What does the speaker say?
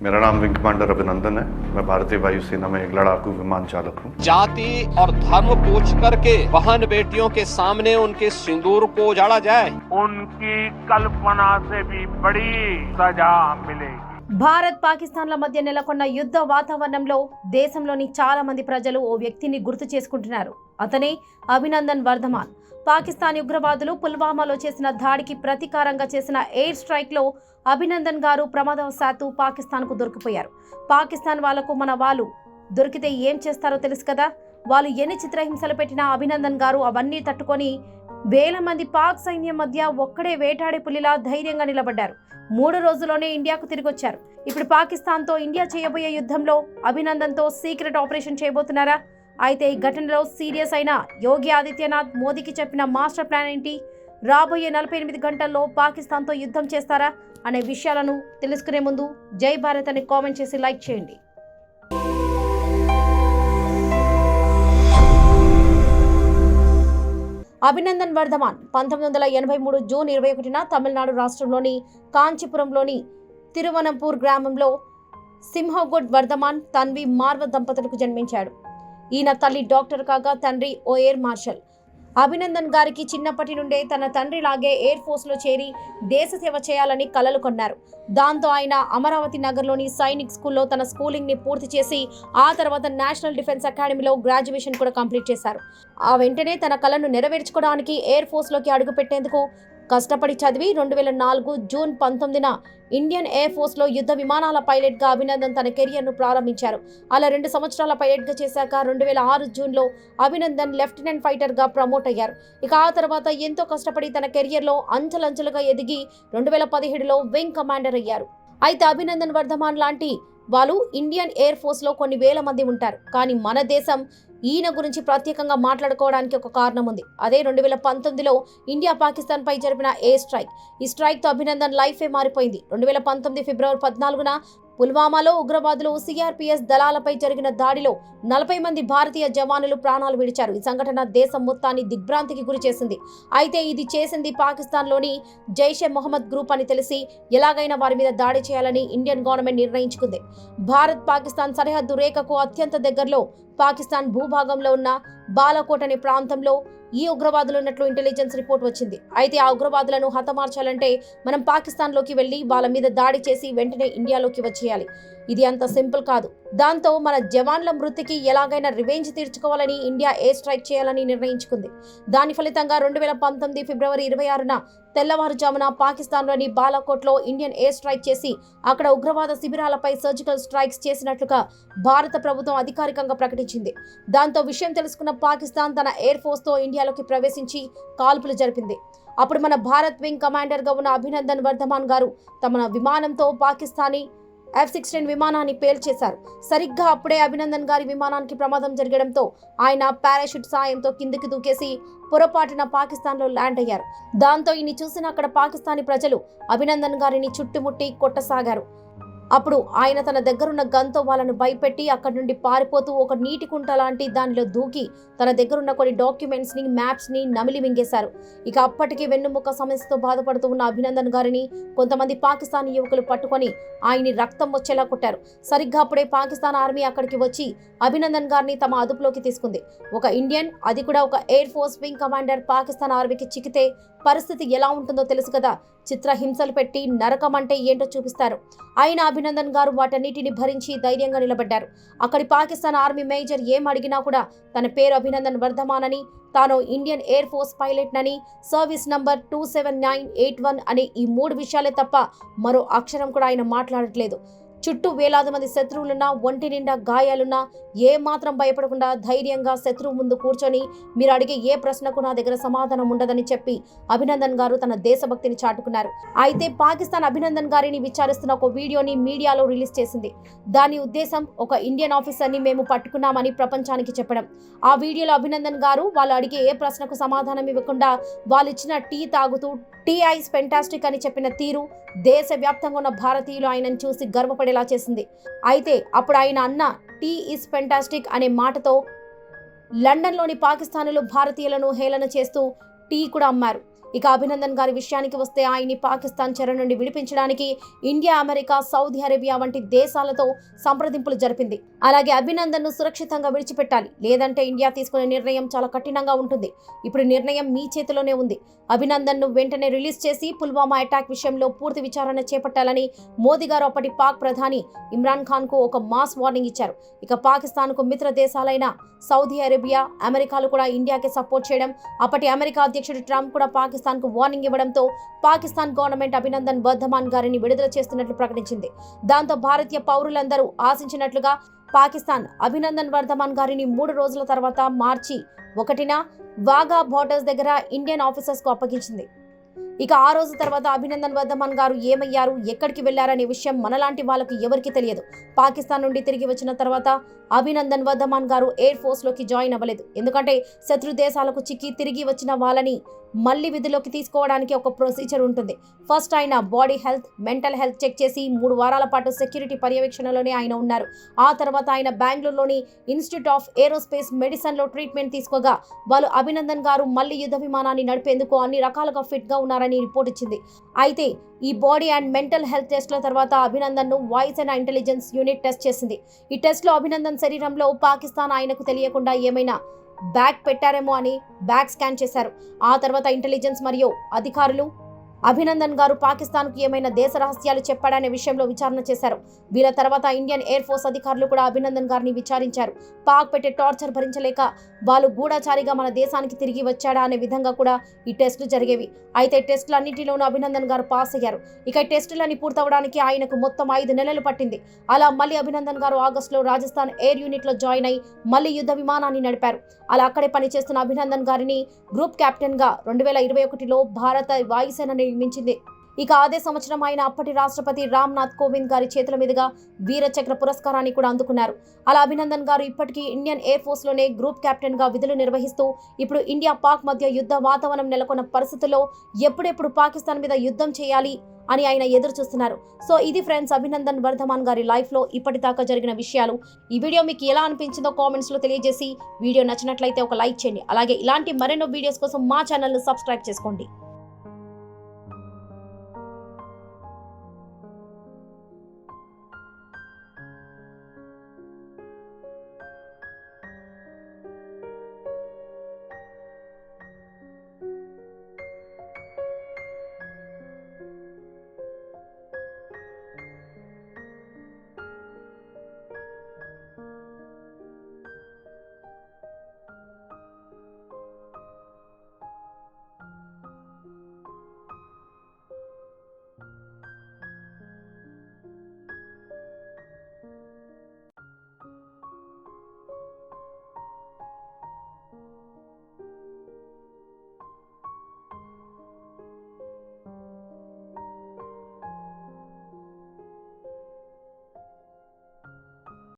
मेरा नाम wing commander अभिनंदन है मैं भारतीय वायुसेना में एक लड़ाकू विमान चालक हूँ जाति और धर्म पूछ करके बहन बेटियों के सामने उनके सिंदूर को उजाड़ा जाए उनकी कल्पना से भी बड़ी सजा मिलेगी భారత్ పాకిస్తాన్ల మధ్య నెలకొన్న యుద్ధ వాతావరణంలో దేశంలోని చాలా మంది ప్రజలు ఓ వ్యక్తిని గుర్తు చేసుకుంటున్నారు అతనే అభినందన్ వర్ధమాన్ పాకిస్తాన్ ఉగ్రవాదులు పుల్వామాలో చేసిన దాడికి ప్రతీకారంగా చేసిన ఎయిర్ స్ట్రైక్లో అభినందన్ గారు ప్రమాదవశాత్తు పాకిస్తాన్కు దొరికిపోయారు. పాకిస్తాన్ వాళ్ళకు మన వాళ్ళు దొరికితే ఏం చేస్తారో తెలుసు కదా? వాళ్ళు ఎన్ని చిత్రహింసలు పెట్టినా అభినందన్ గారు అవన్నీ తట్టుకొని వేల మంది పాక్ సైన్యం మధ్య ఒక్కడే వేటాడే పులిలా ధైర్యంగా నిలబడ్డారు. మూడు రోజుల్లోనే ఇండియాకు తిరిగి వచ్చారు ఇప్పుడు పాకిస్తాన్తో ఇండియా చేయబోయే యుద్ధంలో అభినందన్తో సీక్రెట్ ఆపరేషన్ చేయబోతున్నారా? అయితే ఈ ఘటనలో సీరియస్ అయిన యోగి ఆదిత్యనాథ్ మోదీకి చెప్పిన మాస్టర్ ప్లాన్ ఏంటి? రాబోయే నలభై ఎనిమిది గంటల్లో పాకిస్తాన్తో యుద్ధం చేస్తారా? అనే విషయాలను తెలుసుకునే ముందు జై భారత్ అని కామెంట్ చేసి లైక్ చేయండి. అభినందన్ వర్ధమాన్ పంతొమ్మిది వందల ఎనభై మూడు జూన్ ఇరవై ఒకటిన తమిళనాడు రాష్ట్రంలోని కాంచీపురంలోని తిరువనంపూర్ గ్రామంలో సింహగుడ్ వర్ధమాన్ తన్వి మార్వ దంపతులకు జన్మించాడు. ఈయన తల్లి డాక్టర్ కాగా తండ్రి ఓ ఎయిర్ మార్షల్. అభినందన్ గారికి చిన్నప్పటి నుండే తన తండ్రిలాగే ఎయిర్ ఫోర్స్లో చేరి దేశ సేవ చేయాలని కలలు కొన్నారు. దాంతో ఆయన అమరావతి నగర్లోని సైనిక్ స్కూల్లో తన స్కూలింగ్ని పూర్తి చేసి ఆ తర్వాత నేషనల్ డిఫెన్స్ అకాడమీలో గ్రాడ్యుయేషన్ కూడా కంప్లీట్ చేశారు. ఆ వెంటనే తన కలను నెరవేర్చుకోవడానికి ఎయిర్ ఫోర్స్లోకి అడుగుపెట్టేందుకు కష్టపడి చదివి రెండు వేల నాలుగు జూన్ పంతొమ్మిదిన ఇండియన్ ఎయిర్ ఫోర్స్లో యుద్ధ విమానాల పైలట్గా అభినందన్ తన కెరియర్ను ప్రారంభించారు. అలా రెండు సంవత్సరాల పైలట్గా చేశాక రెండు వేల ఆరు జూన్లో అభినందన్ లెఫ్టినెంట్ ఫైటర్గా ప్రమోట్ అయ్యారు. ఇక ఆ తర్వాత ఎంతో కష్టపడి తన కెరియర్లో అంచెలంచెలుగా ఎదిగి రెండు వేల పదిహేడులో వింగ్ కమాండర్ అయ్యారు. అయితే అభినందన్ వర్ధమాన్ లాంటి వాళ్ళు ఇండియన్ ఎయిర్ ఫోర్స్లో కొన్ని వేల మంది ఉంటారు. కానీ మన దేశం ఈయన గురించి ప్రత్యేకంగా మాట్లాడుకోవడానికి ఒక కారణం ఉంది. అదే రెండు వేల పంతొమ్మిదిలో ఇండియా పాకిస్తాన్ పై జరిపిన ఎయిర్ స్ట్రైక్. ఈ స్ట్రైక్తో అభినందన్ లైఫే మారిపోయింది. రెండు వేల పంతొమ్మిది ఫిబ్రవరి పద్నాలుగున పుల్వామాలో ఉగ్రవాదులు సిఆర్పిఎస్ దళాలపై జరిగిన దాడిలో నలభై మంది భారతీయ జవానులు ప్రాణాలు విడిచారు. ఈ సంఘటన దేశం మొత్తాన్ని దిగ్భ్రాంతికి గురి చేసింది. అయితే ఇది చేసింది పాకిస్తాన్లోని జైషే మొహమ్మద్ గ్రూప్ అని తెలిసి ఎలాగైనా వారి మీద దాడి చేయాలని ఇండియన్ గవర్నమెంట్ నిర్ణయించుకుంది. భారత్ పాకిస్తాన్ సరిహద్దు రేఖకు అత్యంత దగ్గరలో పాకిస్తాన్ భూభాగంలో ఉన్న బాలకోట్ అనే ప్రాంతంలో ఈ ఉగ్రవాదులు ఉన్నట్లు ఇంటెలిజెన్స్ రిపోర్ట్ వచ్చింది. అయితే ఆ ఉగ్రవాదులను హతమార్చాలంటే మనం పాకిస్తాన్లోకి వెళ్ళి వాళ్ళ మీద దాడి చేసి వెంటనే ఇండియాలోకి వచ్చేయాలి. ఇది అంత సింపుల్ కాదు. దాంతో మన జవాన్ల మృతికి ఎలాగైనా రివెంజ్ తీర్చుకోవాలని ఇండియా ఎయిర్ స్ట్రైక్ చేయాలని నిర్ణయించుకుంది. దాని ఫలితంగా రెండు వేల పంతొమ్మిది ఫిబ్రవరి ఇరవై ఆరున తెల్లవారుజామున పాకిస్తాన్లోని బాలాకోట్లో ఇండియన్ ఎయిర్ స్ట్రైక్ చేసి అక్కడ ఉగ్రవాద శిబిరాలపై సర్జికల్ స్ట్రైక్స్ చేసినట్లుగా భారత ప్రభుత్వం అధికారికంగా ప్రకటించింది. దాంతో విషయం తెలుసుకున్న పాకిస్తాన్ తన ఎయిర్ ఫోర్స్తో ఇండియాలోకి ప్రవేశించి కాల్పులు జరిపింది. అప్పుడు మన భారత్ వింగ్ కమాండర్గా ఉన్న అభినందన్ వర్ధమాన్ గారు తమ విమానంతో పాకిస్తానీ ఎఫ్ సిక్స్టీన్ విమానాన్ని పేల్చేశారు. సరిగ్గా అప్పుడే అభినందన్ గారి విమానానికి ప్రమాదం జరగడంతో ఆయన పారాషూట్ సాయంతో కిందికి దూకేసి పొరపాటున పాకిస్తాన్లో ల్యాండ్ అయ్యారు. దాంతో ఇన్ని చూసిన అక్కడ పాకిస్తానీ ప్రజలు అభినందన్ గారిని చుట్టుముట్టి కొట్టసాగారు. అప్పుడు ఆయన తన దగ్గరున్న గన్తో వాళ్ళను భయపెట్టి అక్కడి నుండి పారిపోతూ ఒక నీటి కుంట లాంటి దానిలో దూకి తన దగ్గరున్న కొన్ని డాక్యుమెంట్స్ని మ్యాప్స్ని నమిలి మింగేశారు. ఇక అప్పటికి వెన్నుముక్క సమస్యతో బాధపడుతూ ఉన్న అభినందన్ గారిని కొంతమంది పాకిస్తానీ యువకులు పట్టుకొని ఆయన్ని రక్తం వచ్చేలా కొట్టారు. సరిగ్గా అప్పుడే పాకిస్తాన్ ఆర్మీ అక్కడికి వచ్చి అభినందన్ గారిని తమ అదుపులోకి తీసుకుంది. ఒక ఇండియన్ అది కూడా ఒక air force wing commander Pakistan ఆర్మీకి చిక్కితే పరిస్థితి ఎలా ఉంటుందో తెలుసు కదా. చిత్రహింసలు పెట్టి నరకం అంటే ఏంటో చూపిస్తారు. అయినా అభినందన్ గారు వాటన్నిటిని భరించి ధైర్యంగా నిలబడ్డారు. అక్కడి పాకిస్తాన్ ఆర్మీ మేజర్ ఏం అడిగినా కూడా తన పేరు అభినందన్ వర్ధమానని తాను Indian air force పైలట్నని service number two seven nine eight one అనే ఈ మూడు విషయాలే తప్ప మరో అక్షరం కూడా ఆయన మాట్లాడట్లేదు. చుట్టూ వేలాది మంది శత్రువులున్నా ఒంటి నిండా గాయాలున్నా ఏ మాత్రం భయపడకుండా ధైర్యంగా శత్రువు ముందు కూర్చొని మీరు అడిగే ఏ ప్రశ్నకు నా దగ్గర సమాధానం ఉండదని చెప్పి అభినందన్ గారు తన దేశభక్తిని చాటుకున్నారు. అయితే పాకిస్తాన్ అభినందన్ గారిని విచారిస్తున్న ఒక వీడియోని మీడియాలో రిలీజ్ చేసింది. దాని ఉద్దేశం ఒక ఇండియన్ ఆఫీసర్ని మేము పట్టుకున్నామని ప్రపంచానికి చెప్పడం. ఆ వీడియోలో అభినందన్ గారు వాళ్ళు అడిగే ఏ ప్రశ్నకు సమాధానం ఇవ్వకుండా వాళ్ళు ఇచ్చిన టీ తాగుతూ టీ ఐస్ ఫెంటాస్టిక్ అని చెప్పిన తీరు దేశవ్యాప్తంగా ఉన్న భారతీయులు ఆయనను చూసి పడేలా చేసింది. అయితే అప్పుడు ఆయన అన్న టీ ఈస్ ఫెంటాస్టిక్ అనే మాటతో లండన్లోని పాకిస్తానులు భారతీయులను హేళన చేస్తూ టీ కూడా అమ్మారు. ఇక అభినందన్ గారి విషయానికి వస్తే ఆయన్ని పాకిస్తాన్ చెర నుండి విడిపించడానికి ఇండియా అమెరికా సౌదీ అరేబియా వంటి దేశాలతో సంప్రదింపులు జరిపింది. అలాగే అభినందన్ను సురక్షితంగా విడిచిపెట్టాలి. లేదంటే ఇండియా తీసుకునే నిర్ణయం చాలా కఠినంగా ఉంటుంది. ఇప్పుడు నిర్ణయం మీ చేతిలోనే ఉంది. అభినందన్ను వెంటనే రిలీజ్ చేసి పుల్వామా అటాక్ విషయంలో పూర్తి విచారణ చేపట్టాలని మోదీ గారు అప్పటి పాక్ ప్రధాని ఇమ్రాన్ ఖాన్కు ఒక మాస్ వార్నింగ్ ఇచ్చారు. ఇక పాకిస్తాన్కు మిత్ర దేశాలైన సౌదీ అరేబియా అమెరికాలు కూడా ఇండియాకి సపోర్ట్ చేయడం అప్పటి అమెరికా అధ్యక్షుడు ట్రంప్ కూడా పాకిస్తాన్ పాకిస్తాన్కు వార్నింగ్ ఇవ్వడంతో పాకిస్తాన్ గవర్నమెంట్ అభినందన్ వర్ధమాన్ గారిని విడుదల చేస్తున్నట్లు ప్రకటించింది. దాంతో భారతీయ పౌరులందరూ ఆశించినట్లుగా పాకిస్తాన్ అభినందన్ వర్ధమాన్ గారిని మూడు రోజుల తర్వాత మార్చి ఒకటిన వాగా బోర్డర్స్ దగ్గర ఇండియన్ ఆఫీసర్స్కు అప్పగించింది. ఇక ఆ రోజు తర్వాత అభినందన్ వర్ధమాన్ గారు ఏమయ్యారు ఎక్కడికి వెళ్ళారనే విషయం మనలాంటి వాళ్ళకు ఎవరికీ తెలియదు. పాకిస్తాన్ నుండి తిరిగి వచ్చిన తర్వాత అభినందన్ వర్ధమాన్ గారు ఎయిర్ ఫోర్స్లోకి జాయిన్ అవ్వలేదు. ఎందుకంటే శత్రు దేశాలకు చిక్కి తిరిగి వచ్చిన వాళ్ళని మళ్ళీ విధుల్లోకి తీసుకోవడానికి ఒక ప్రొసీజర్ ఉంటుంది. ఫస్ట్ ఆయన body health mental health check చేసి మూడు వారాల పాటు సెక్యూరిటీ పర్యవేక్షణలోనే ఆయన ఉన్నారు. ఆ తర్వాత ఆయన బెంగళూరులోని ఇన్స్టిట్యూట్ ఆఫ్ ఏరోస్పేస్ మెడిసిన్లో ట్రీట్మెంట్ తీసుకోగా. వాళ్ళు అభినందన్ గారు మళ్ళీ యుద్ధ విమానాన్ని నడిపేందుకు అన్ని రకాలుగా ఫిట్గా ఉన్నారని రిపోర్ట్ ఇచ్చింది. అయితే ఈ బాడీ అండ్ మెంటల్ హెల్త్ టెస్ట్ల తర్వాత అభినందన్ను voice and intelligence unit test చేసింది. ఈ టెస్ట్లో అభినందన్ శరీరంలో పాకిస్తాన్ ఆయనకు తెలియకుండా ఏమైనా బ్యాగ్ పెట్టారేమో అని బ్యాగ్ స్కాన్ చేశారు. ఆ తర్వాత ఇంటెలిజెన్స్ మరియు అధికారులు అభినందన్ గారు పాకిస్తాన్కు ఏమైనా దేశ రహస్యాలు చెప్పాడనే విషయంలో విచారణ చేశారు. వీళ్ళ తర్వాత ఇండియన్ ఎయిర్ ఫోర్స్ అధికారులు కూడా అభినందన్ గారిని విచారించారు. పాక్ పెట్టే టార్చర్ భరించలేక వాళ్ళు గూఢచారిగా మన దేశానికి తిరిగి వచ్చాడా అనే విధంగా కూడా ఈ టెస్టులు జరిగేవి. అయితే టెస్టులు అన్నింటిలోనూ అభినందన్ గారు పాస్ అయ్యారు. ఇక టెస్టులన్నీ పూర్తవడానికి ఆయనకు మొత్తం ఐదు నెలలు పట్టింది. అలా మళ్ళీ అభినందన్ గారు ఆగస్టులో రాజస్థాన్ ఎయిర్ యూనిట్లో జాయిన్ అయి మళ్ళీ యుద్ధ విమానాన్ని నడిపారు. అలా అక్కడే పనిచేస్తున్న అభినందన్ గారిని గ్రూప్ కెప్టెన్గా రెండు వేల ఇరవై ఒకటిలో భారత వాయుసేన నియమించింది ఇక అదే సంవత్సరం ఆయన అప్పటి రాష్ట్రపతి రామ్నాథ్ కోవింద్ గారి చేతుల మీదుగా వీరచక్ర పురస్కారాన్ని కూడా అందుకున్నారు. అలా అభినందన్ గారు ఇప్పటికీ ఇండియన్ ఎయిర్ ఫోర్స్లోనే గ్రూప్ కెప్టెన్గా విధులు నిర్వహిస్తూ ఇప్పుడు ఇండియా పాక్ మధ్య యుద్ధ వాతావరణం నెలకొన్న పరిస్థితుల్లో ఎప్పుడెప్పుడు పాకిస్తాన్ మీద యుద్ధం చేయాలి అని ఆయన ఎదురు చూస్తున్నారు. సో ఇది ఫ్రెండ్స్ అభినందన్ వర్ధమాన్ గారి లైఫ్లో ఇప్పటిదాకా జరిగిన విషయాలు. ఈ వీడియో మీకు ఎలా అనిపించిందో కామెంట్స్లో తెలియజేసి వీడియో నచ్చినట్లయితే ఒక లైక్ చేయండి. అలాగే ఇలాంటి మరెన్నో వీడియోస్ కోసం మా ఛానల్ సబ్స్క్రైబ్ చేసుకోండి.